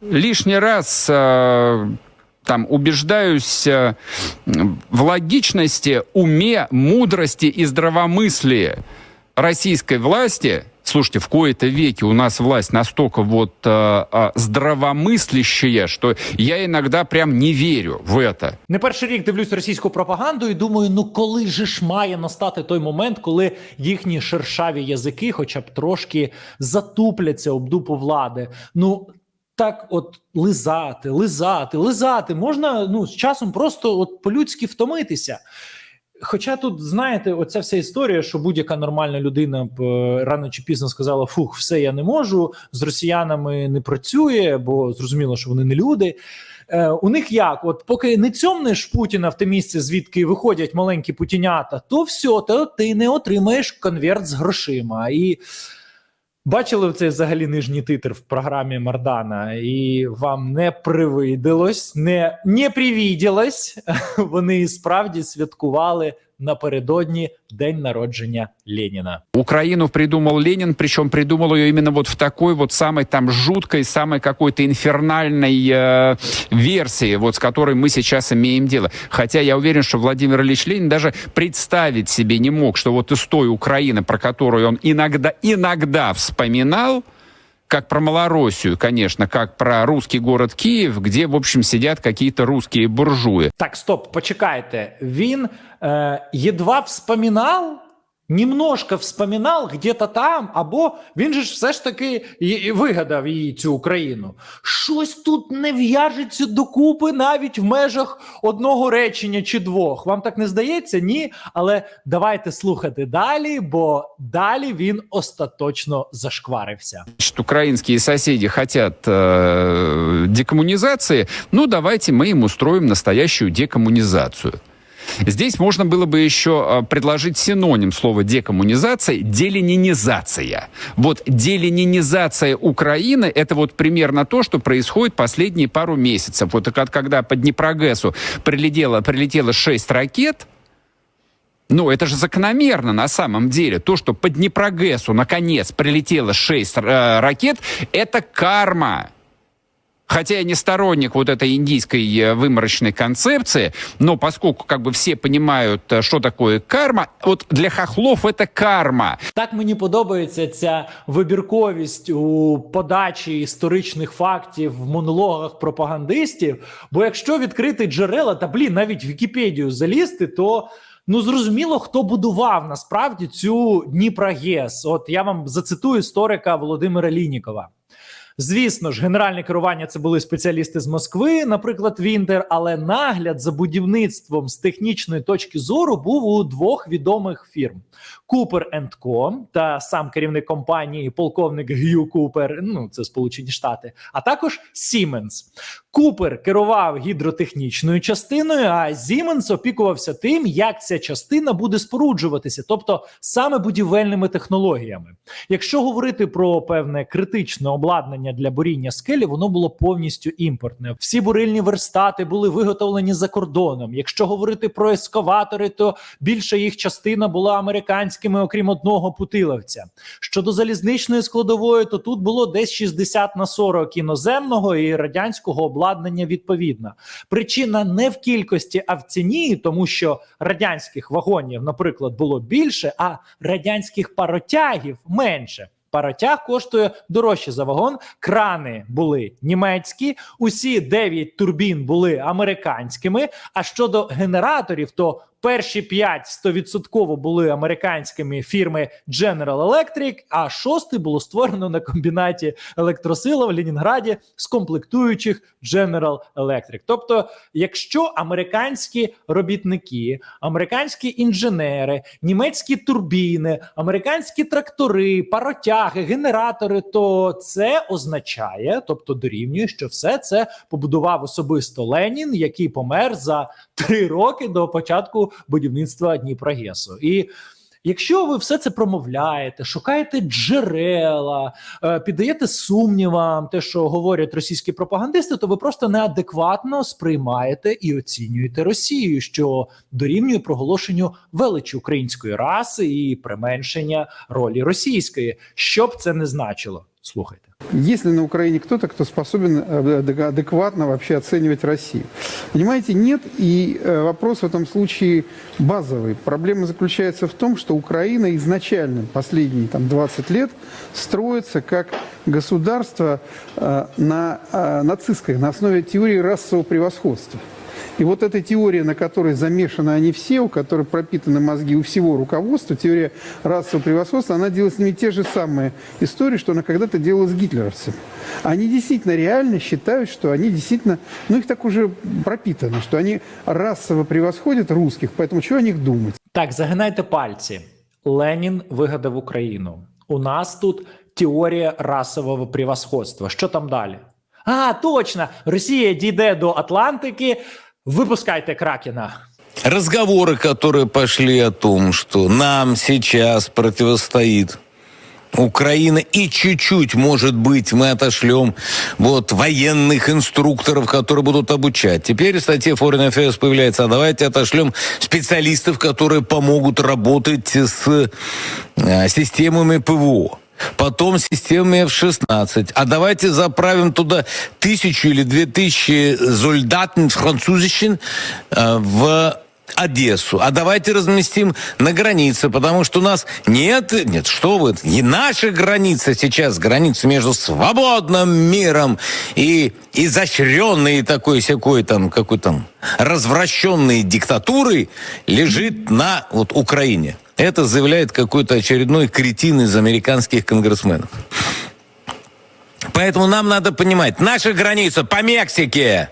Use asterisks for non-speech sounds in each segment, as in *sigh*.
лишний раз э, там убеждаюсь э, в логичности, уме, мудрости и здравомыслии российской власти. Слушайте, в кои-то веке у нас власть настолько вот э, э, здравомыслящая, что я иногда прям не верю в это. Не перший рік дивлюсь російську пропаганду і думаю, ну коли же ж має настати той момент, коли їхні шершаві язики, хоча б трошки затупляться об дупу влади. Ну так, от лизати, лизати, лизати можна ну з часом просто от по-людськи втомитися. Хоча тут, знаєте, оця вся історія, що будь-яка нормальна людина б е, рано чи пізно сказала: фух, все я не можу, з росіянами не працює, бо зрозуміло, що вони не люди. Е, у них як? От поки не цьомнеш Путіна в те місце, звідки виходять маленькі путінята, то все, то ти не отримаєш конверт з грошима. І бачили цей взагалі нижній титр в програмі Мардана, і вам не привиділось, не, не привіділось. *laughs* Вони справді святкували напередодні день народження Леніна. Украину придумал Ленин, причем придумал ее именно вот в такой вот самой там жуткой, самой какой-то инфернальной э, версии, вот с которой мы сейчас имеем дело. Хотя я уверен, что Владимир Ильич Ленин даже представить себе не мог, что вот из той Украины, про которую он иногда, иногда вспоминал, как про Малороссию, конечно, как про русский город Киев, где, в общем, сидят какие-то русские буржуи. Так, стоп, почекайте. Він е, едва вспоминав, немножко вспоминав где-то там, або він же ж все ж таки і, вигадав її цю Україну. Щось тут не в'яжеться докупи навіть в межах одного речення чи двох. Вам так не здається? Ні. Але давайте слухати далі, бо далі він остаточно зашкварився. Украинские соседи хотят э, декоммунизации, ну давайте мы им устроим настоящую декоммунизацию. Здесь можно было бы еще э, предложить синоним слова декоммунизация – деленинизация. Вот деленинизация Украины – это вот примерно то, что происходит последние пару месяцев. Вот когда по Днепрогэсу прилетело, прилетело 6 ракет, ну, это же закономерно на самом деле. То, что по Днепрогэсу наконец прилетело 6 э, ракет, это карма. Хотя я не сторонник вот этой индийской э, выморочной концепции, но поскольку как бы все понимают, э, что такое карма, вот для хохлов это карма. Так мені подобається ця вибірковість у подачі історичних фактів в монологах пропагандистів. Бо якщо відкрити джерела, та блін, навіть в Вікіпедію залізти, то ну зрозуміло, хто будував насправді цю Дніпрогес. От я вам зацитую історика Володимира Лінікова. Звісно ж, генеральне керування це були спеціалісти з Москви, наприклад, Вінтер, але нагляд за будівництвом з технічної точки зору був у двох відомих фірм: Cooper Co. та сам керівник компанії, полковник Г'ю Купер, ну це Сполучені Штати, а також Siemens. Купер керував гідротехнічною частиною, а Siemens опікувався тим, як ця частина буде споруджуватися, тобто саме будівельними технологіями. Якщо говорити про певне критичне обладнання для буріння скелі, воно було повністю імпортне. Всі бурильні верстати були виготовлені за кордоном. Якщо говорити про ескаватори, то більша їх частина була американськими, окрім одного путиловця. Щодо залізничної складової, то тут було десь 60 на 40 іноземного і радянського обладнання відповідно. Причина не в кількості, а в ціні, тому що радянських вагонів, наприклад, було більше, а радянських паротягів менше. Паротяг коштує дорожче за вагон. Крани були німецькі, усі 9 турбін були американськими. А щодо генераторів, то перші 5 100% були американськими фірми General Electric, а шостий було створено на комбінаті електросила в Ленінграді з комплектуючих General Electric. Тобто, якщо американські робітники, американські інженери, німецькі турбіни, американські трактори, паротяги, генератори, то це означає, тобто дорівнює, що все це побудував особисто Ленін, який помер за три роки до початку будівництва Дніпрогесу. І Якщо ви все це промовляєте, шукаєте джерела, е, піддаєте сумнівам те, що говорять російські пропагандисти, то ви просто неадекватно сприймаєте і оцінюєте Росію, що дорівнює проголошенню величі української раси і применшення ролі російської. Що б це не значило? Слухайте. Есть ли на Украине кто-то, кто способен э, адек- адекватно вообще оценивать Россию? Понимаете, нет. И э, вопрос в этом случае базовый. Проблема заключается в том, что Украина изначально последние там, 20 лет строится как государство э, на э, нацистской, на основе теории расового превосходства. И вот эта теория, на которой замешаны они все, у которой пропитаны мозги у всего руководства, теория расового превосходства, она делает с ними те же самые истории, что она когда-то делала с гитлеровцами. Они действительно реально считают, что они действительно, ну их так уже пропитано, что они расово превосходят русских, поэтому что о них думать? Так, загинайте пальці. Ленін вигадав Україну. У нас тут теорія расового превосходства. Що там далі? А, точно! Росія дійде до Атлантики. Випускайте Кракена. разговоры, которые пошли о том, что нам сейчас противостоит Украина, и чуть-чуть, может быть, мы отошлем вот военных инструкторов, которые будут обучать. Теперь в статье Foreign Affairs появляется, а давайте отошлем специалистов, которые помогут работать с э, системами ПВО. Потом системами F-16. А давайте заправим туда тысячу или две тысячи зольдатен французищен э, в Одессу. А давайте разместим на границе, потому что у нас нет, нет, что вы, и наша граница сейчас, граница между свободным миром и изощренной такой всякой там, какой там, развращенной диктатурой лежит на вот Украине. Это заявляет какой-то очередной кретин из американских конгрессменов. Поэтому нам надо понимать, наша граница по Мексике,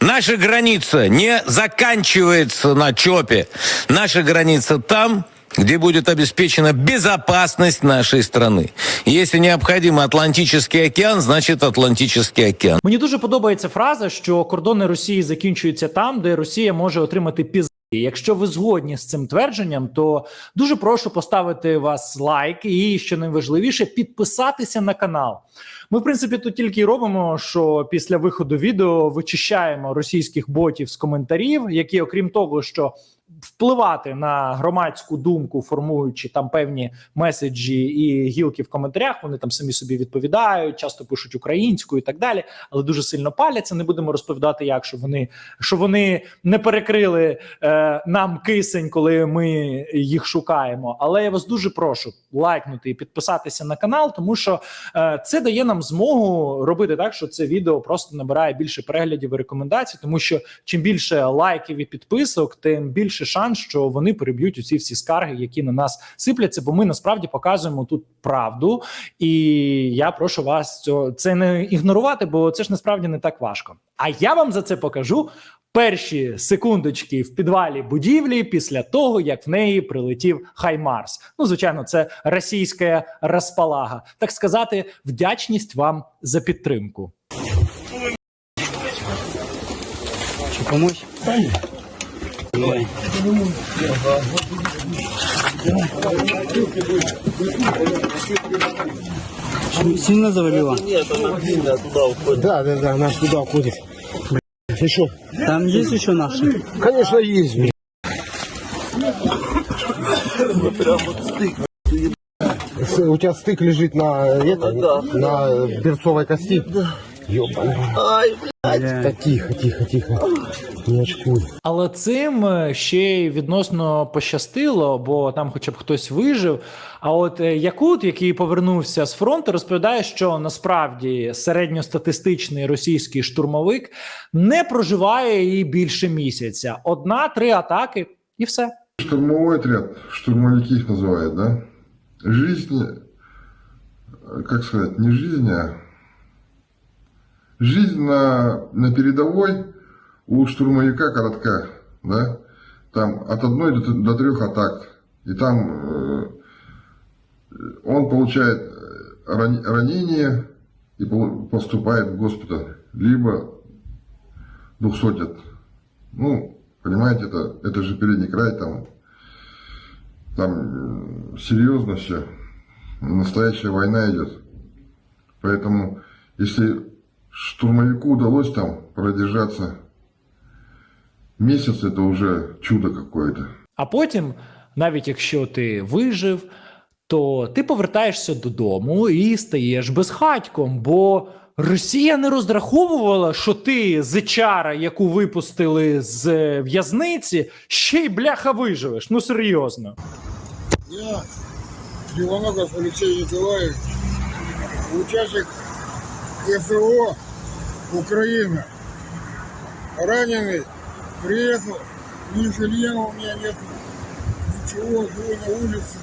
Наша граница не заканчивается на ЧОПе. Наша граница там, где будет обеспечена безопасность нашей страны. Если необходим Атлантический океан, значит Атлантический океан. Мені дуже подобається фраза, що кордони Росії закінчуються там, де Росія може отримати пізди. Якщо ви згодні з цим твердженням, то дуже прошу поставити вас лайк і що найважливіше підписатися на канал. Ми, в принципі, тут тільки й робимо, що після виходу відео вичищаємо російських ботів з коментарів, які, окрім того, що впливати на громадську думку, формуючи там певні меседжі і гілки в коментарях. Вони там самі собі відповідають, часто пишуть українською і так далі, але дуже сильно паляться. Не будемо розповідати, як що вони що вони не перекрили е, нам кисень, коли ми їх шукаємо. Але я вас дуже прошу лайкнути і підписатися на канал, тому що е, це дає нам змогу робити так, що це відео просто набирає більше переглядів і рекомендацій, тому що чим більше лайків і підписок, тим більше шанс, що вони переб'ють усі всі скарги, які на нас сипляться. Бо ми насправді показуємо тут правду, і я прошу вас цього це не ігнорувати, бо це ж насправді не так важко. А я вам за це покажу. Перші секундочки в підвалі будівлі після того, як в неї прилетів Хаймарс. Ну, звичайно, це російська розпалага. Так сказати, вдячність вам за підтримку. Помочь? Давай. Сильно завалило? Да, да, да, наш туда уходит. Что? Там есть еще наши? Конечно, есть. блин. С- У тебя стык лежит на это, на берцовой кости. Ёбаный. Да тихо, тихо, тихо. Не очкуй. Але цим е, ще й відносно пощастило, бо там, хоча б хтось вижив. А от е, Якут, який повернувся з фронту, розповідає, що насправді середньостатистичний російський штурмовик не проживає і більше місяця. Одна-три атаки, і все. Штурмовой отряд, штурмовики их называют, да? Жизнь, э, как сказать, не жизнь, а жизнь на, на передовой у штурмовика коротка, да? Там от одной до, до трех атак. И там э, он получает э, ран- ранение и поступает в госпиталь. Либо двухсотят. Ну, понимаете, это, это же передний край, там, там э, серьезно все. Настоящая война идет. Поэтому, если штурмовику удалось там продержаться месяц, это уже чудо какое-то. А потім, навіть якщо ти вижив, то ти повертаєшся додому і стаєш безхатьком, бо Росія не розраховувала, що ти зичара, яку випустили з е, в'язниці, ще й бляха виживеш. Ну серйозно. Я, Кривоногов Алексей Николаевич, участник СВО Украина. Раненый, приехал, ни жилья у меня нет, ничего, живу на улице.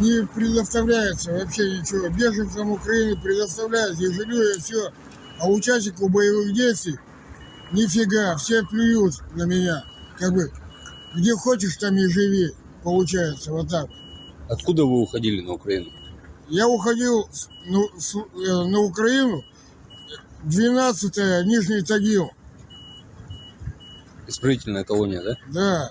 Не предоставляется вообще ничего. Беженцам Украины предоставляют, и жилье, и все. А участнику боевых действий нифига, все плюют на меня. Как бы, где хочешь, там и живи. Получается, вот так. Откуда вы уходили на Украину? Я уходил ну, э, на Украину 12 Нижний Тагил. Исправительная колония, да? Да.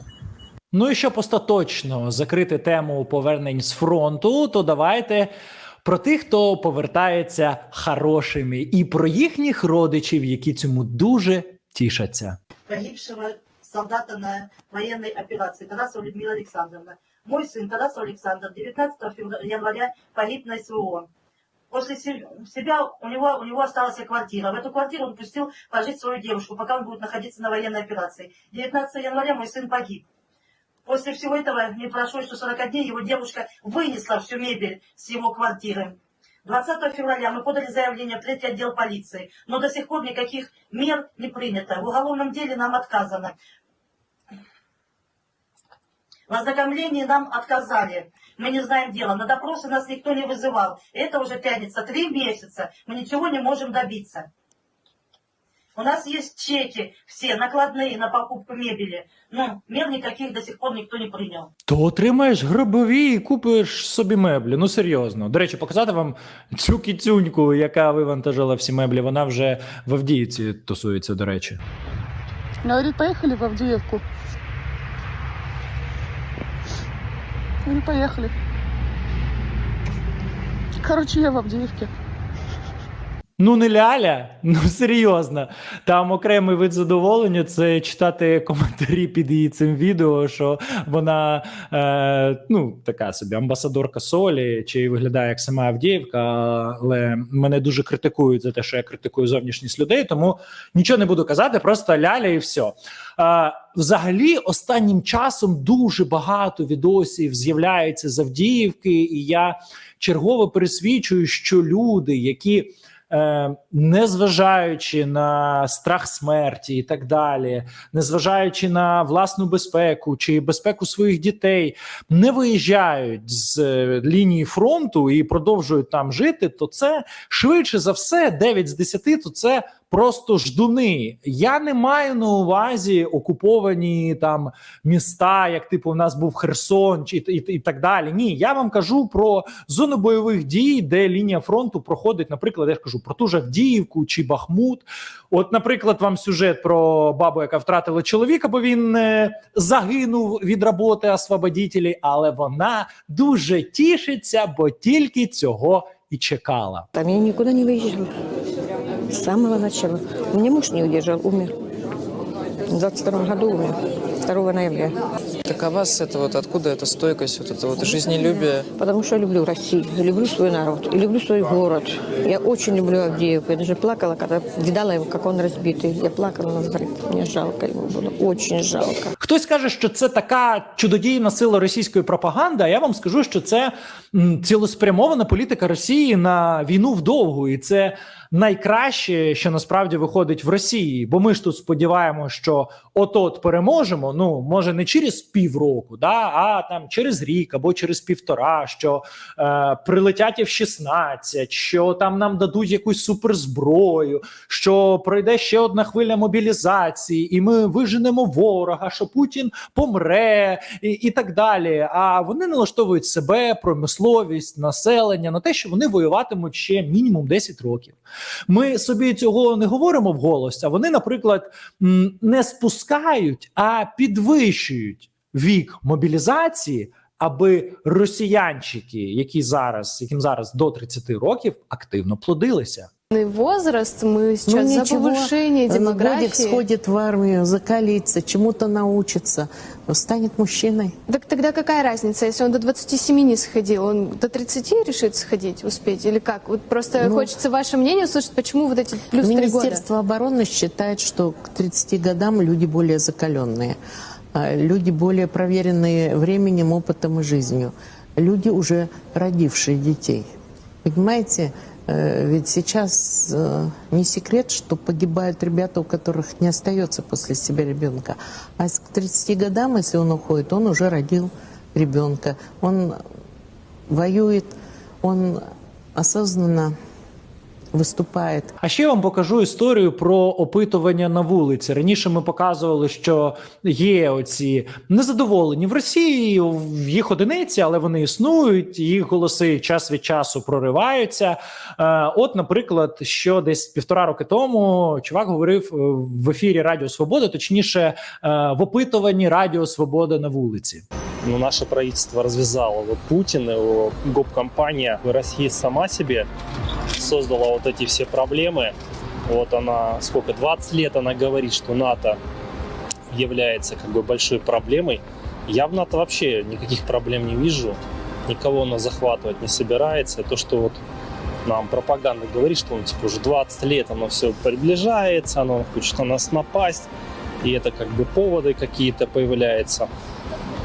Ну і щоб остаточно закрити тему повернень з фронту, то давайте про тих, хто повертається хорошими, і про їхніх родичів, які цьому дуже тішаться. погибшего солдата на военной операции Тарасова Людмила Александровна. Мой сын Тарасов Александр 19 февраля, января погиб на СВО. После се- себя у него, у него осталась квартира. В эту квартиру он пустил пожить свою девушку, пока он будет находиться на военной операции. 19 января мой сын погиб. После всего этого, не прошло еще 40 дней, его девушка вынесла всю мебель с его квартиры. 20 февраля мы подали заявление в третий отдел полиции, но до сих пор никаких мер не принято. В уголовном деле нам отказано. В ознакомлении нам отказали. Мы не знаем дела. На допросы нас никто не вызывал. Это уже тянется три месяца. Мы ничего не можем добиться. У нас есть чеки все, накладные на покупку мебели. Но мер никаких до сих пор никто не принял. То отримаєш гробові і купиш собі меблі. Ну серйозно. До речі, показати вам цю кіцюньку, яка вивантажила всі меблі. Вона вже в Авдіївці тусується, до речі. Говорит, поехали в Авдеевку. Говорю, поехали. Короче, я в Авдеевке. Ну, не ляля, *laughs* ну серйозно. Там окремий вид задоволення це читати коментарі під її цим відео, що вона е, ну, така собі амбасадорка солі, чи виглядає як сама Авдіївка, але мене дуже критикують за те, що я критикую зовнішність людей, тому нічого не буду казати, просто ляля і все. Е, взагалі, останнім часом дуже багато відосів з'являється з Авдіївки, і я чергово пересвідчую, що люди, які незважаючи на страх смерті і так далі, незважаючи на власну безпеку чи безпеку своїх дітей, не виїжджають з е, лінії фронту і продовжують там жити, то це швидше за все 9 з 10, то це просто ждуни. Я не маю на увазі окуповані там міста, як типу, у нас був Херсон, і, і, і так далі. Ні, я вам кажу про зони бойових дій, де лінія фронту проходить, наприклад, я ж кажу про ту ж Авдіївку чи Бахмут. От, наприклад, вам сюжет про бабу, яка втратила чоловіка, бо він е, загинув від роботи освободітелі, але вона дуже тішиться, бо тільки цього і чекала. Там я никуда не выезжала С самого начала. Мне муж не удержал, умер. В 22 году умер. 2 ноября. Так а вас это вот откуда эта стойкость, вот это вот жизнелюбие? Потому что я люблю Россию, люблю свой народ и люблю свой город. Я очень люблю Авдеевку. Я даже плакала, когда видала его, как он разбитый. Я плакала на взрыв. Мне жалко его было. Очень жалко. Хтось каже, що це така чудодійна сила російської пропаганди. А я вам скажу, що це м, цілеспрямована політика Росії на війну вдовгу, і це найкраще, що насправді виходить в Росії. Бо ми ж тут сподіваємося, що от-от переможемо. Ну може не через півроку, да, а там через рік або через півтора, що е, прилетять F-16, що там нам дадуть якусь суперзброю, що пройде ще одна хвиля мобілізації, і ми виженемо ворога, що Путін помре, і, і так далі. А вони налаштовують себе, промисловість, населення на те, що вони воюватимуть ще мінімум 10 років. Ми собі цього не говоримо вголос, а вони, наприклад, не спускають, а підвищують вік мобілізації. Аби росіянчики, які зараз, яким зараз до 30 років, активно плодилися. Возраст, мы сейчас Ну, за повышение Годик демографии. сходит в армию, закалится, чему-то научится, станет мужчиной. Так тогда какая разница, если он до 27 не сходил, он до 30 решит сходить, успеть или как? Вот просто Ну, хочется ваше мнение услышать, почему вот эти плюс три года? Министерство обороны считает, что к 30 годам люди более закаленные, а, люди более проверенные временем, опытом и жизнью, люди уже родившие детей. Понимаете, ведь сейчас э, не секрет, что погибают ребята, у которых не остается после себя ребенка. А к 30 годам, если он уходит, он уже родил ребенка, он воюет, он осознанно виступає. А ще я вам покажу історію про опитування на вулиці. Раніше ми показували, що є оці незадоволені в Росії, в їх одиниці, але вони існують. Їх голоси час від часу прориваються. Е, От, наприклад, що десь півтора роки тому чувак говорив е, в ефірі Радіо Свобода, точніше, е, в опитуванні Радіо Свобода на вулиці. Ну, наше правительство развязало вот Путин, его гоп-компания. Россия сама себе создала вот эти все проблемы. Вот она, сколько, 20 лет она говорит, что НАТО является как бы большой проблемой. Я в НАТО вообще никаких проблем не вижу. Никого она захватывать не собирается. То, что вот нам пропаганда говорит, что ну, типа, уже 20 лет оно все приближается, оно хочет на нас напасть, и это как бы поводы какие-то появляются.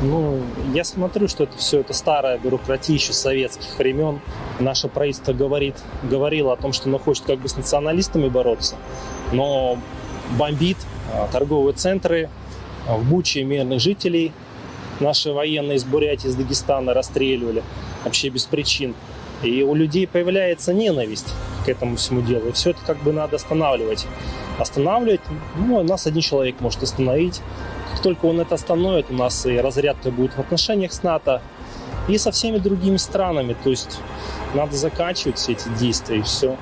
Ну, я смотрю, что это все это старая бюрократия еще советских времен. Наше правительство говорит, говорило о том, что оно хочет как бы с националистами бороться, но бомбит а, торговые центры, а, в Буче мирных жителей. Наши военные из Бурятии, из Дагестана расстреливали вообще без причин. И у людей появляется ненависть к этому всему делу. И все это как бы надо останавливать. Останавливать, ну, нас один человек может остановить. Как только он это остановит, у нас и разрядка будет в отношениях с НАТО и со всеми другими странами. То есть надо заканчивать все эти действия и все.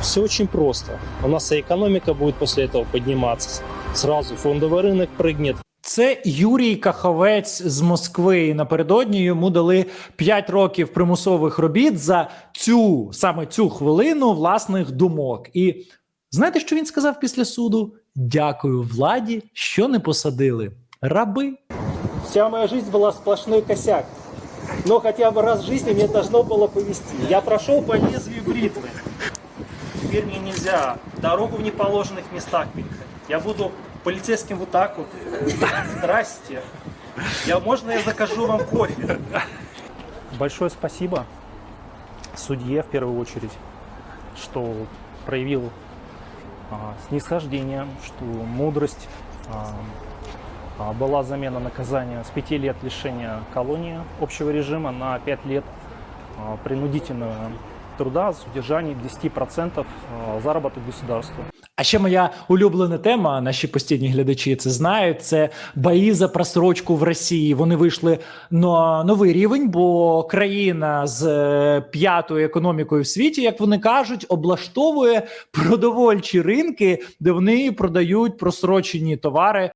Все очень просто. У нас и экономика будет после этого подниматься. Сразу фондовый рынок прыгнет. Це Юрій Каховець з Москви. І напередодні йому дали 5 років примусових робіт за цю саме цю хвилину власних думок. І знаєте, що він сказав після суду? Дякую владі, що не посадили. Раби. Вся моя жизнь была сплошной косяк. Но хотя бы раз в жизни мне должно было повезти. Я прошел по лезвию бритвы. Теперь мне нельзя дорогу в неположенных местах переходить. Я буду полицейским вот так вот. Здрасте. Я, можно я закажу вам кофе? Большое спасибо судье в первую очередь, что проявил снисхождение, что мудрость. была замена наказания с 5 лет лишения колонии общего режима на 5 лет принудительного труда с удержанием 10% заработок государства. А ще моя улюблена тема, наші постійні глядачі це знають. Це бої за просрочку в Росії. Вони вийшли на новий рівень, бо країна з е, п'ятою економікою в світі, як вони кажуть, облаштовує продовольчі ринки, де вони продають просрочені товари.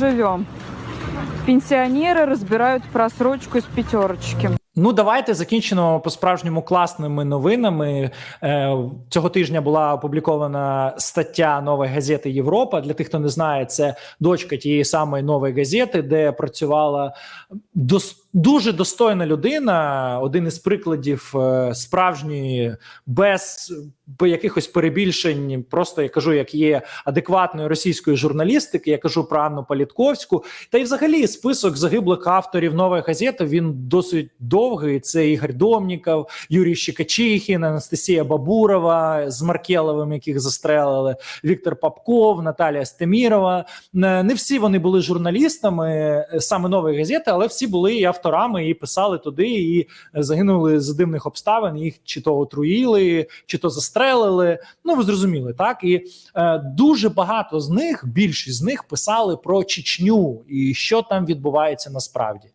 Живем. Пенсионеры разбирают просрочку из пятерочки. Ну, давайте закінчимо по-справжньому класними новинами. Е, цього тижня була опублікована стаття нової газети Європа. Для тих, хто не знає, це дочка тієї самої нової газети, де працювала дос- дуже достойна людина. Один із прикладів е, справжньої без якихось перебільшень, просто я кажу, як є адекватної російської журналістики. Я кажу про Анну Політковську. Та й взагалі список загиблих авторів нової газети він досить довгий. Це Ігор Домніков, Юрій Щекачихін, Анастасія Бабурова з Маркеловим, яких застрелили, Віктор Попков, Наталія Стемірова. Не не всі вони були журналістами е, саме нової газети, але всі були і авторами, і писали туди, і загинули з дивних обставин. Їх чи то отруїли, чи то застрелили. Ну ви зрозуміли, так і е, дуже багато з них, більшість з них писали про Чечню і що там відбувається насправді.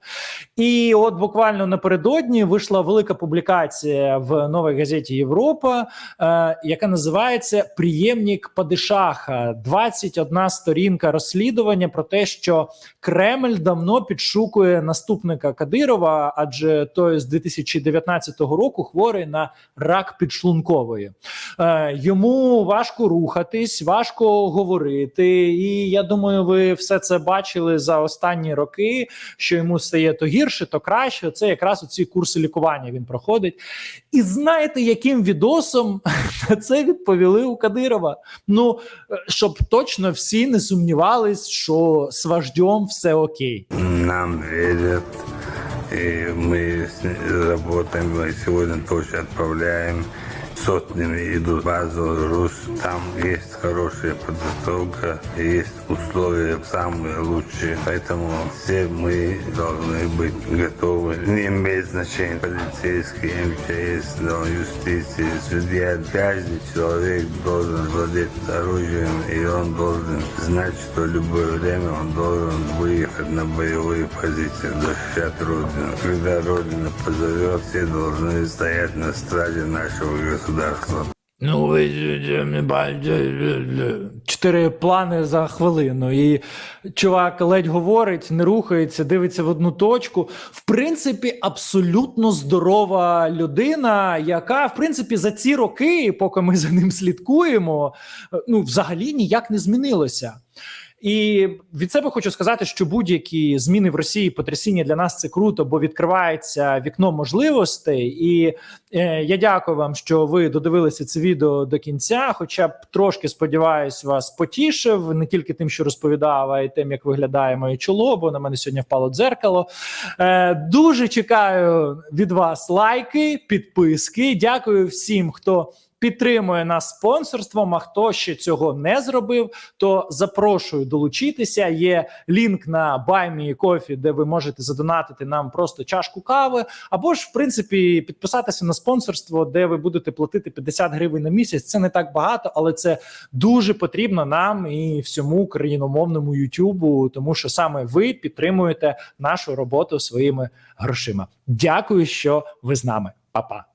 І от буквально напередодні вийшла велика публікація в новій газеті Європа, е, яка називається Приємник Падишаха. 21 сторінка розслідування про те, що Кремль давно підшукує наступника Кадирова, адже той з 2019 року хворий на рак підшлункової. Е, йому важко рухатись, важко говорити. І я думаю, ви все це бачили за останні роки. Що йому стає то гірше, то краще. Це якраз оці курси лікування він проходить. І знаєте, яким відосом *laughs* це відповіли у Кадирова? Ну е, щоб точно всі не сумнівались, що з вождем все окей. Нам верят, и мы работаем, сегодня тоже отправляем. Сотнями идут базу РУС, там есть хорошая подготовка, есть условия самые лучшие, поэтому все мы должны быть готовы. Не имеет значения полицейский, МЧС, но юстиция, судья. Каждый человек должен владеть оружием, и он должен знать, что в любое время он должен выехать на боевые позиции, защищать Родину. Когда Родина позовет, все должны стоять на страже нашего государства. Ну, ви не бачите. Чотири плани за хвилину. І чувак ледь говорить, не рухається, дивиться в одну точку. В принципі, абсолютно здорова людина, яка, в принципі, за ці роки, поки ми за ним слідкуємо, ну, взагалі ніяк не змінилося. І від себе хочу сказати, що будь-які зміни в Росії потрясіння для нас це круто, бо відкривається вікно можливостей. І е, я дякую вам, що ви додивилися це відео до кінця. Хоча б трошки сподіваюсь, вас потішив не тільки тим, що розповідав, а й тим, як виглядає моє чоло, бо на мене сьогодні впало дзеркало. Е, дуже чекаю від вас лайки, підписки. Дякую всім, хто підтримує нас спонсорством. А хто ще цього не зробив, то запрошую долучитися. Є лінк на BuyMeCoffee, де ви можете задонатити нам просто чашку кави, або ж в принципі підписатися на спонсорство, де ви будете платити 50 гривень на місяць. Це не так багато, але це дуже потрібно нам і всьому україномовному Ютубу, тому що саме ви підтримуєте нашу роботу своїми грошима. Дякую, що ви з нами, Па-па.